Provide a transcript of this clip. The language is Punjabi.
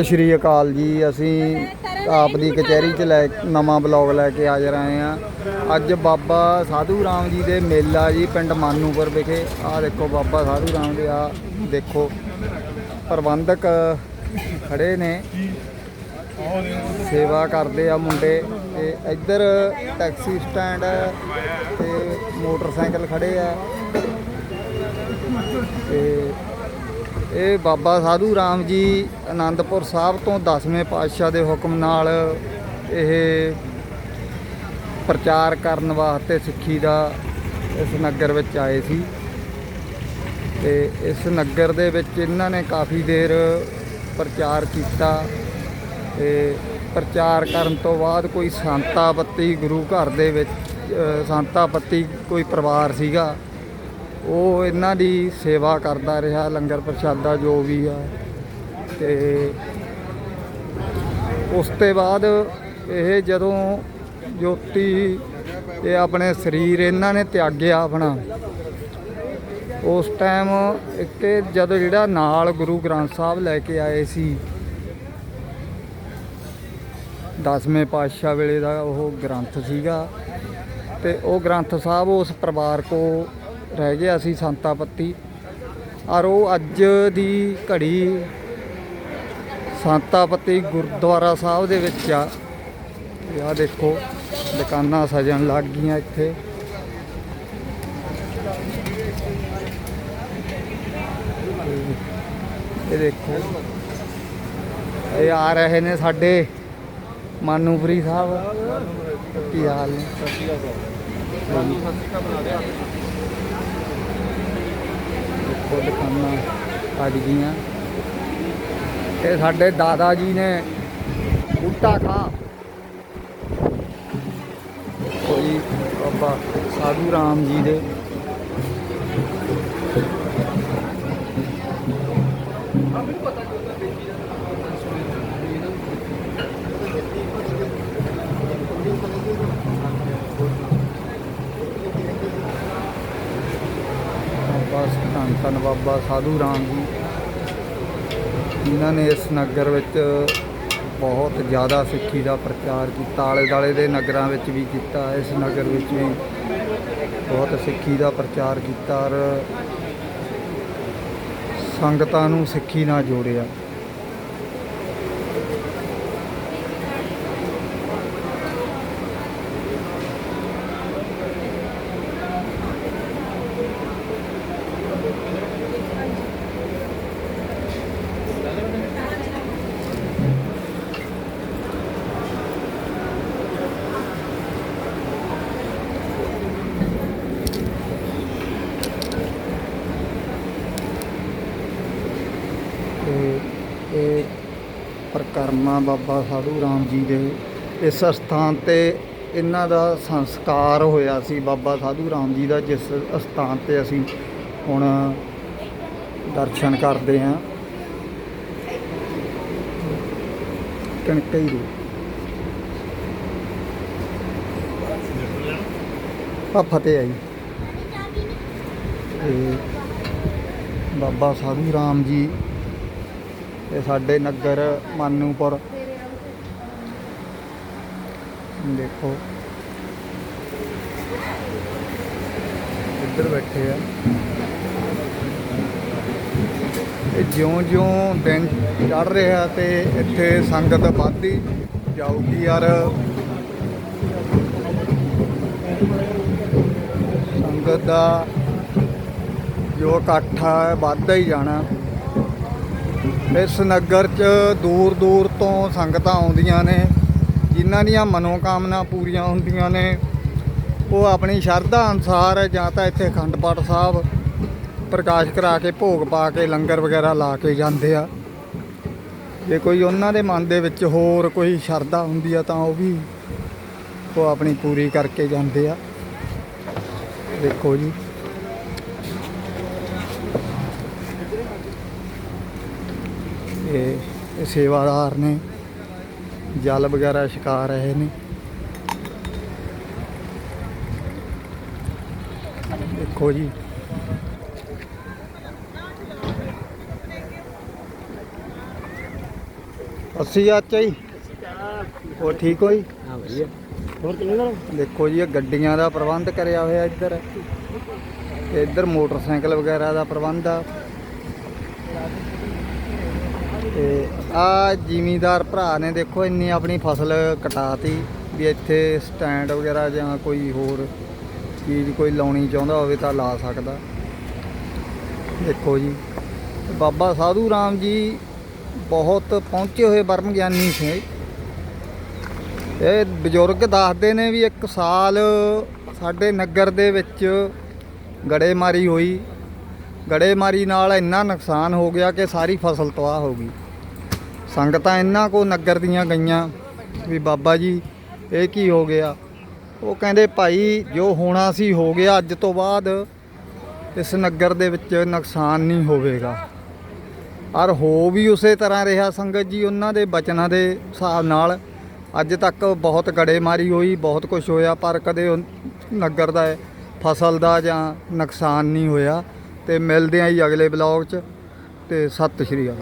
ਸਤਿ ਸ਼੍ਰੀ ਅਕਾਲ ਜੀ। ਅਸੀਂ ਆਪ ਦੀ ਕਚਹਿਰੀ 'ਚ ਲੈ ਨਵਾਂ ਬਲੌਗ ਲੈ ਕੇ ਹਾਜ਼ਰ ਆਏ ਆ ਅੱਜ ਬਾਬਾ ਸਾਧੂ ਰਾਮ ਜੀ ਦੇ ਮੇਲਾ ਜੀ ਪਿੰਡ ਮਾਨੂਪੁਰ ਵਿਖੇ। ਆਹ ਦੇਖੋ ਬਾਬਾ ਸਾਧੂ ਰਾਮ ਦੇ ਆ ਦੇਖੋ। ਪ੍ਰਬੰਧਕ ਖੜੇ ਨੇ। ਸੇਵਾ ਕਰਦੇ ਆ ਮੁੰਡੇ। ਤੇ ਇੱਧਰ ਟੈਕਸੀ ਸਟੈਂਡ ਹੈ ਤੇ ਮੋਟਰਸਾਈਕਲ ਖੜੇ ਆ। ਤੇ ਇਹ ਬਾਬਾ ਸਾਧੂ ਰਾਮ ਜੀ ਆਨੰਦਪੁਰ ਸਾਹਿਬ ਤੋਂ 10ਵੇਂ ਪਾਤਸ਼ਾਹ ਦੇ ਹੁਕਮ ਨਾਲ ਇਹ ਪ੍ਰਚਾਰ ਕਰਨ ਵਾਸਤੇ ਸਿੱਖੀ ਦਾ ਇਸ ਨਗਰ ਵਿੱਚ ਆਏ ਸੀ। ਤੇ ਇਸ ਨਗਰ ਦੇ ਵਿੱਚ ਇਹਨਾਂ ਨੇ ਕਾਫੀ ਦੇਰ ਪ੍ਰਚਾਰ ਕੀਤਾ। ਤੇ ਪ੍ਰਚਾਰ ਕਰਨ ਤੋਂ ਬਾਅਦ ਕੋਈ ਸੰਤਾਪੱਤੀ ਗੁਰੂ ਘਰ ਦੇ ਵਿੱਚ ਅ, ਸੰਤਾਪੱਤੀ ਕੋਈ ਪਰਿਵਾਰ ਸੀਗਾ। ਉਹ ਇਹਨਾਂ ਦੀ ਸੇਵਾ ਕਰਦਾ ਰਿਹਾ, ਲੰਗਰ ਪ੍ਰਸ਼ਾਦਾ ਜੋ ਵੀ ਆ। ਤੇ ਉਸ ਤੋਂ ਬਾਅਦ ਇਹ ਜਦੋਂ ਜੋਤੀ ਇਹ ਆਪਣੇ ਸਰੀਰ ਇਹਨਾਂ ਨੇ ਤਿਆਗਿਆ ਆਪਣਾ, ਉਸ ਟਾਈਮ ਇੱਕ ਜਦੋਂ ਜਿਹੜਾ ਨਾਲ ਗੁਰੂ ਗ੍ਰੰਥ ਸਾਹਿਬ ਲੈ ਕੇ ਆਏ ਸੀ, ਦਸਵੇਂ ਪਾਤਸ਼ਾਹ ਵੇਲੇ ਦਾ ਉਹ ਗ੍ਰੰਥ ਸੀਗਾ। ਤੇ ਉਹ ਗ੍ਰੰਥ ਸਾਹਿਬ ਉਸ ਪਰਿਵਾਰ ਕੋ ਰਹਿ ਗਿਆ ਸੀ ਸੰਤਾਪੱਤੀ ਔਰ ਉਹ ਅੱਜ ਦੀ ਘੜੀ ਸੰਤਾਪੱਤੀ ਗੁਰਦੁਆਰਾ ਸਾਹਿਬ ਦੇ ਵਿੱਚ ਆ। ਇਹ ਆਹ ਦੇਖੋ, ਦੁਕਾਨਾਂ ਸਜਣ ਲੱਗ ਗਈਆਂ ਇੱਥੇ। ਇਹ ਦੇਖੋ, ਇਹ ਆ ਰਹੇ ਨੇ ਸਾਡੇ ਮਾਨੂਪੁਰੀ ਸਾਹਿਬ। ਕੀ ਹਾਲ ਨੇ? ਦੇਖੋ ਦੁਕਾਨਾਂ ਅੱਜ ਗਈਆਂ ਇਹ ਸਾਡੇ ਦਾਦਾ ਜੀ ਨੇ ਬੂਟਾ ਖਾ। ਕੋਈ ਬਾਬਾ ਸਾਧੂ ਰਾਮ ਜੀ ਦੇ ਧੰਨ ਬਾਬਾ ਸਾਧੂ ਰਾਮ ਜੀ। ਇਹਨਾਂ ਨੇ ਇਸ ਨਗਰ ਵਿੱਚ ਬਹੁਤ ਜ਼ਿਆਦਾ ਸਿੱਖੀ ਦਾ ਪ੍ਰਚਾਰ ਕੀਤਾ ਆਲੇ ਦਾਲੇ ਦੇ ਨਗਰਾਂ ਵਿੱਚ ਵੀ ਕੀਤਾ, ਇਸ ਨਗਰ ਵਿੱਚ ਵੀ ਬਹੁਤ ਸਿੱਖੀ ਦਾ ਪ੍ਰਚਾਰ ਕੀਤਾ ਔਰ ਸੰਗਤਾਂ ਨੂੰ ਸਿੱਖੀ ਨਾਲ ਜੋੜਿਆ ਤੇ ਇਹ ਪ੍ਰਕਰਮਾ ਬਾਬਾ ਸਾਧੂ ਰਾਮ ਜੀ ਦੇ ਇਸ ਸਥਾਨ ਤੇ ਇਹਨਾਂ ਦਾ ਸੰਸਕਾਰ ਹੋਇਆ ਸੀ ਬਾਬਾ ਸਾਧੂ ਰਾਮ ਜੀ ਦਾ, ਜਿਸ ਸਥਾਨ ਤੇ ਅਸੀਂ ਹੁਣ ਦਰਸ਼ਨ ਕਰਦੇ ਹਾਂ। ਕਣਕਈ ਰੋ ਆ ਫਤਿਹ ਆਈ। ਤੇ ਬਾਬਾ ਸਾਧੂ ਰਾਮ ਜੀ ਇਹ ਸਾਡੇ ਨਗਰ ਮਾਨੂਪੁਰ। ਦੇਖੋ। ਇੱਧਰ ਬੈਠੇ ਆ। ਇਹ ਜਿਉਂ-ਜਿਉਂ ਦਿਨ ਚੜ ਰਿਹਾ ਤੇ ਇੱਥੇ ਸੰਗਤ ਵੱਧਦੀ ਜਾਊਗੀ ਯਾਰ। ਸੰਗਤ ਦਾ ਜੋ ਇਕੱਠ ਹੈ ਵੱਧਦਾ ਹੀ ਜਾਣਾ। ਇਸ ਨਗਰ 'ਚ ਦੂਰ ਦੂਰ ਤੋਂ ਸੰਗਤਾਂ ਆਉਂਦੀਆਂ ਨੇ, ਜਿਨ੍ਹਾਂ ਦੀਆਂ ਮਨੋਕਾਮਨਾ ਪੂਰੀਆਂ ਹੁੰਦੀਆਂ ਨੇ। ਉਹ ਆਪਣੀ ਸ਼ਰਧਾ ਅਨੁਸਾਰ ਜਾਂ ਤਾਂ ਇੱਥੇ ਅਖੰਡ ਪਾਠ ਸਾਹਿਬ ਪ੍ਰਕਾਸ਼ ਕਰਾ ਕੇ, ਭੋਗ ਪਾ ਕੇ, ਲੰਗਰ ਵਗੈਰਾ ਲਾ ਕੇ ਜਾਂਦੇ ਆ। ਜੇ ਕੋਈ ਉਹਨਾਂ ਦੇ ਮਨ ਦੇ ਵਿੱਚ ਹੋਰ ਕੋਈ ਸ਼ਰਧਾ ਹੁੰਦੀ ਆ, ਤਾਂ ਉਹ ਵੀ ਉਹ ਆਪਣੀ ਪੂਰੀ ਕਰਕੇ ਜਾਂਦੇ ਆ। ਦੇਖੋ ਜੀ। ਇਹ ਸੇਵਾਦਾਰ ਨੇ ਜਲ ਵਗੈਰਾ ਛਕਾ ਰਹੇ ਨੇ। ਦੇਖੋ ਜੀ। ਅੱਸੀ ਚਾਚਾ ਜੀ। ਉਹ ਠੀਕ ਹੋਈ ਹਾਂ ਵਧੀਆ। ਹੋਰ ਕਿੰਨੇ ਦਾ ਦੇਖੋ ਜੀ ਇਹ ਗੱਡੀਆਂ ਦਾ ਪ੍ਰਬੰਧ ਕਰਿਆ ਹੋਇਆ ਇੱਧਰ। ਇੱਧਰ ਮੋਟਰਸਾਈਕਲ ਵਗੈਰਾ ਦਾ ਪ੍ਰਬੰਧ ਆ। ਤੇ ਆ ਜ਼ਿਮੀਦਾਰ ਭਰਾ ਨੇ ਦੇਖੋ ਇੰਨੀ ਆਪਣੀ ਫਸਲ ਕਟਾਤੀ ਵੀ ਇੱਥੇ ਸਟੈਂਡ ਵਗੈਰਾ ਜਾਂ ਕੋਈ ਹੋਰ ਚੀਜ਼ ਕੋਈ ਲਾਉਣੀ ਚਾਹੁੰਦਾ ਹੋਵੇ ਤਾਂ ਲਾ ਸਕਦਾ। ਦੇਖੋ ਜੀ, ਬਾਬਾ ਸਾਧੂ ਰਾਮ ਜੀ ਬਹੁਤ ਪਹੁੰਚੇ ਹੋਏ ਬਰਮ ਗਿਆਨੀ ਸੀ। ਇਹ ਬਜ਼ੁਰਗ ਦੱਸਦੇ ਨੇ ਵੀ ਇੱਕ ਸਾਲ ਸਾਡੇ ਨਗਰ ਦੇ ਵਿੱਚ ਗੜੇਮਾਰੀ ਹੋਈ। ਗੜੇਮਾਰੀ ਨਾਲ ਇੰਨਾ ਨੁਕਸਾਨ ਹੋ ਗਿਆ ਕਿ ਸਾਰੀ ਫਸਲ ਤਬਾਹ ਹੋ ਗਈ। ਸੰਗਤਾਂ ਇੰਨਾ ਕੋ ਨਗਰ ਦੀਆਂ ਗਈਆਂ ਵੀ ਬਾਬਾ ਜੀ, ਇਹ ਕੀ ਹੋ ਗਿਆ? ਉਹ ਕਹਿੰਦੇ, ਭਾਈ, ਜੋ ਹੋਣਾ ਸੀ ਹੋ ਗਿਆ, ਅੱਜ ਤੋਂ ਬਾਅਦ ਇਸ ਨਗਰ ਦੇ ਵਿੱਚ ਨੁਕਸਾਨ ਨਹੀਂ ਹੋਵੇਗਾ। ਔਰ ਹੋ ਵੀ ਉਸੇ ਤਰ੍ਹਾਂ ਰਿਹਾ ਸੰਗਤ ਜੀ, ਉਹਨਾਂ ਦੇ ਬਚਨਾਂ ਦੇ ਹਿਸਾਬ ਨਾਲ ਅੱਜ ਤੱਕ ਬਹੁਤ ਗੜੇਮਾਰੀ ਹੋਈ, ਬਹੁਤ ਕੁਝ ਹੋਇਆ, ਪਰ ਕਦੇ ਨਗਰ ਦਾ, ਫਸਲ ਦਾ ਜਾਂ ਨੁਕਸਾਨ ਨਹੀਂ ਹੋਇਆ। ਤੇ ਮਿਲਦੇ ਆਂ ਜੀ ਅਗਲੇ ਬਲੌਗ 'ਚ। ਤੇ ਸਤਿ ਸ਼੍ਰੀ ਅਕਾਲ।